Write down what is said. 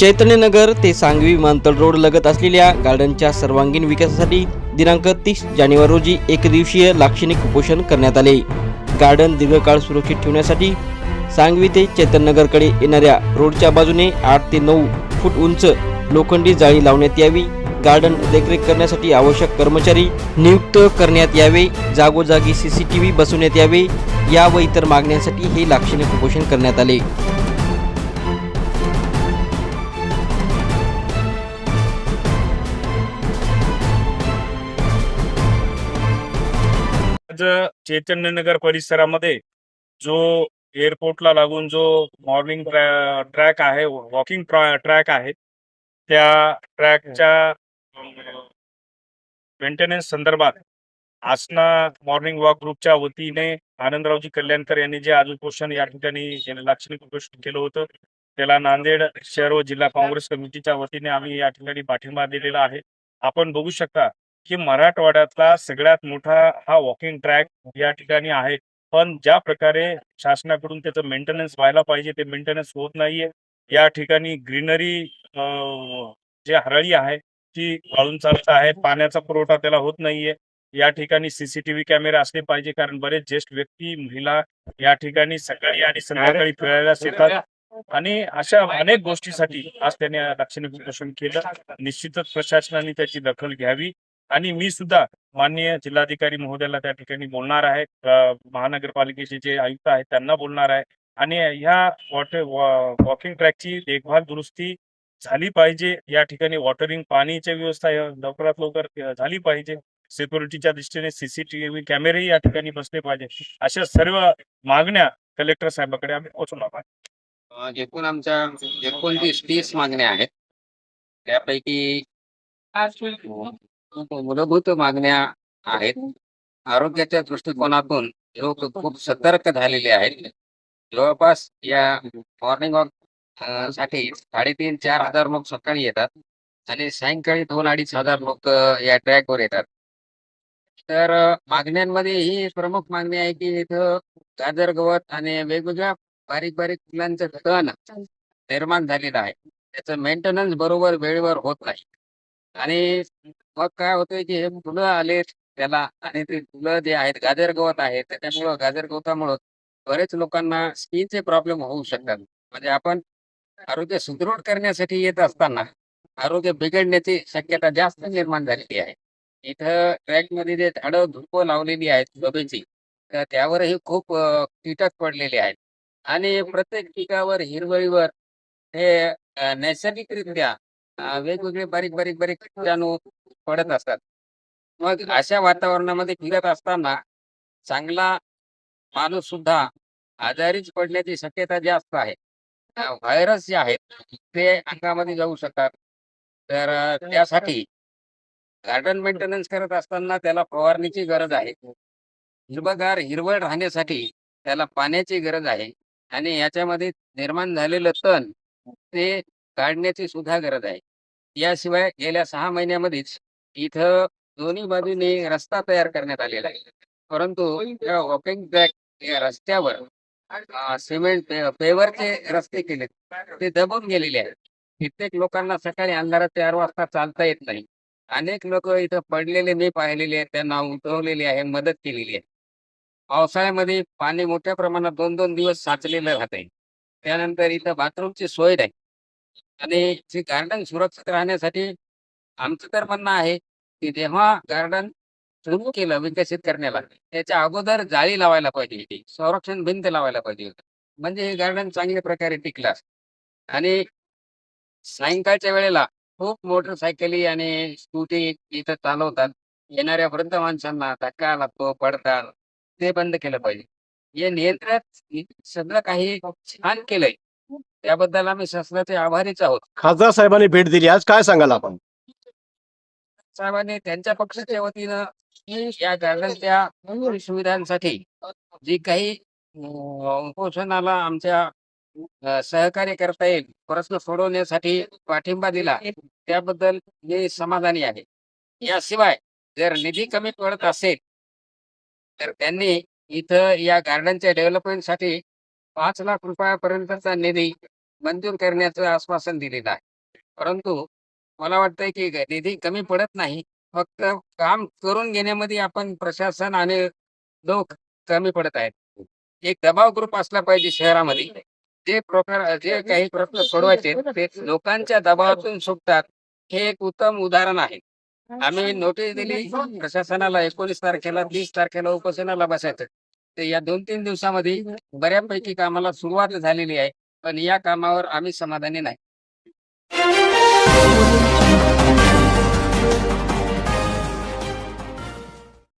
चैतन्यनगर ते सांगवी विमानतळ रोड लगत असलेल्या गार्डनच्या सर्वांगीण विकासासाठी दिनांक तीस जानेवारी रोजी एकदिवसीय लाक्षणिक उपोषण करण्यात आले. गार्डन दीर्घकाळ सुरक्षित ठेवण्यासाठी सांगवी ते चैतन्यनगरकडे येणाऱ्या रोडच्या बाजूने आठ ते नऊ फूट उंच लोखंडी जाळी लावण्यात यावी. गार्डन देखरेख करण्यासाठी आवश्यक कर्मचारी नियुक्त करण्यात यावे. जागोजागी सीसीटीव्ही बसवण्यात यावे. या व इतर मागण्यांसाठी हे लाक्षणिक उपोषण करण्यात आले. आज चैतन्यनगर परिसरामध्ये जो एअरपोर्टला लागून जो मॉर्निंग ट्रॅक आहे वॉकिंग ट्रॅक आहे त्या ट्रॅकच्या मेंटेनन्स संदर्भात आसना मॉर्निंग वॉक ग्रुपच्या वतीने आनंदरावजी कल्याणकर यांनी जे आज उपोषण या ठिकाणी लाक्षणिक उपोषण केलं होतं त्याला नांदेड शहर व जिल्हा काँग्रेस कमिटीच्या वतीने आम्ही या ठिकाणी पाठिंबा दिलेला आहे. आपण बघू शकता की मराठवाड्यातला सगळ्यात मोठा हा वॉकिंग ट्रॅक या ठिकाणी आहे. पण ज्या प्रकारे शासनाकडून त्याचं मेंटेनन्स व्हायला पाहिजे ते मेंटेनन्स होत नाहीये. या ठिकाणी ग्रीनरी जे हरळी आहे ती वाळून चालत आहे. पाण्याचा पुरवठा त्याला होत नाहीये. या ठिकाणी सीसीटीव्ही कॅमेरे असले पाहिजे कारण बरेच ज्येष्ठ व्यक्ती महिला या ठिकाणी सकाळी आणि संध्याकाळी फिरायला येतात आणि अशा अनेक गोष्टीसाठी आज त्याने लाक्षणिक प्रदर्शन केलं. निश्चितच प्रशासनाने त्याची दखल घ्यावी. आणि मी सुद्धा माननीय जिल्हाधिकारी महोदयाला त्या ठिकाणी बोलणार आहे. महानगरपालिकेचे जे आयुक्त आहेत त्यांना बोलणार आहे. आणि ह्या वॉटर वॉकिंग ट्रॅकची देखभाल दुरुस्ती झाली पाहिजे. या ठिकाणी वॉटरिंग पाणीची व्यवस्था लवकरात लवकर झाली पाहिजे. सिक्युरिटीच्या दृष्टीने सीसीटीव्ही कॅमेरेही या ठिकाणी बसले पाहिजे. अशा सर्व मागण्या कलेक्टर साहेबाकडे आम्ही पोहोचवणार आहे एकूण आमच्या एकोणतीस तीस मागण्या आहेत. त्यापैकी मूलभूत मागण्या आहेत. आरोग्याच्या दृष्टिकोनातून लोक खूप सतर्क झालेले आहेत. जवळपास या मॉर्निंग वॉकसाठी साडेतीन चार हजार लोक सकाळी येतात आणि सायंकाळी दोन अडीच हजार लोक या ट्रॅकवर येतात. तर मागण्यांमध्ये ही प्रमुख मागणी आहे की इथं गाजर गवत आणि वेगवेगळ्या बारीक बारीक फुलांचं तण निर्माण झालेलं आहे. त्याचं मेंटेनन्स बरोबर वेळेवर होत नाही. आणि मग काय होतंय की हे फुलं आले त्याला आणि ते फुलं जे आहेत गाजर गवत आहे त्याच्यामुळं गाजर गवतामुळं बरेच लोकांना स्किनचे प्रॉब्लेम होऊ शकतात. म्हणजे आपण आरोग्य सुदृढ करण्यासाठी येत असताना आरोग्य बिघडण्याची शक्यता जास्त निर्माण झालेली आहे. इथं ट्रॅकमध्ये जे झाडं धुपं लावलेली आहेत शोभेची तर त्यावरही खूप कीटक पडलेले आहेत. आणि प्रत्येक पिकावर हिरवळीवर हे नैसर्गिकरित्या वेगवेगळे बारीक बारीक बारीक किटाणू पडत असतात. मग अशा वातावरणामध्ये फिरत असताना चांगला माणूस सुद्धा आजारीच पडण्याची शक्यता जास्त आहे. व्हायरस जे आहेत ते अंगामध्ये जाऊ शकतात. तर त्यासाठी गार्डन मेंटेनन्स करत असताना त्याला फवारणीची गरज आहे. हिरवगार हिरवळ राहण्यासाठी त्याला पाण्याची गरज आहे. आणि याच्यामध्ये निर्माण झालेलं तण ते काढण्याची सुद्धा गरज आहे. याशिवाय गेल्या सहा महिन्यामध्येच इथं दोन्ही बाजूने रस्ता तयार करण्यात आलेला आहे. परंतु या वॉकिंग ट्रॅक या रस्त्यावर सिमेंट पेवरचे रस्ते केले ते दबून गेलेले आहेत. कित्येक लोकांना सकाळी अंधारात चार वाजता चालता येत नाही. अनेक लोक इथं पडलेले मी पाहिलेले आहेत. त्यांना उतरवलेले आहे मदत केलेली आहे. पावसाळ्यामध्ये पाणी मोठ्या प्रमाणात दोन दोन दिवस साचलेलं राहतंय. त्यानंतर इथं बाथरूमची सोय नाही. आणि जे गार्डन सुरक्षित राहण्यासाठी आमचं तर म्हणणं आहे की जेव्हा गार्डन सुरू केलं विकसित करण्याला त्याच्या अगोदर जाळी लावायला पाहिजे होती संरक्षण भिंत लावायला पाहिजे होती. म्हणजे हे गार्डन चांगल्या प्रकारे टिकलं आणि सायंकाळच्या वेळेला खूप मोटरसायकली आणि स्कूटी इथं चालवतात. येणाऱ्या वृद्ध माणसांना धक्का लागतो पडतात ते बंद केलं पाहिजे. हे नियंत्रण सगळं काही छान केलंय. त्याबद्दल आम्ही शासनाचे आभारीच आहोत. खासदार साहेबांनी भेट दिली. आज काय सांगाल आपण? साहेबांनी त्यांच्या पक्षाच्या वतीनं या गार्डनच्या सुविधांसाठी जी काही उपोषणाला आमच्या सहकार्य करता येईल प्रश्न सोडवण्यासाठी पाठिंबा दिला त्याबद्दल मी समाधानी आहे. याशिवाय जर निधी कमी पडत असेल तर त्यांनी इथं या गार्डनच्या डेव्हलपमेंटसाठी पाच लाख रुपयापर्यंतचा निधी मंजूर करण्याचं आश्वासन दिलेलं आहे. परंतु मला वाटतंय की निधी कमी पडत नाही. फक्त काम करून घेण्यामध्ये आपण प्रशासन आणि लोक कमी पडत आहेत. एक दबाव ग्रुप असला पाहिजे शहरामध्ये. जे प्रकार जे काही प्रश्न सोडवायचे ते लोकांच्या दबावातून सुटतात. हे एक उत्तम उदाहरण आहे. आम्ही नोटीस दिली प्रशासनाला एकोणीस तारखेला तीस तारखेला उपोषणाला बसायचं. तर या दोन तीन दिवसामध्ये बऱ्यापैकी कामाला सुरुवात झालेली आहे पण या कामावर आम्ही समाधानी नाही.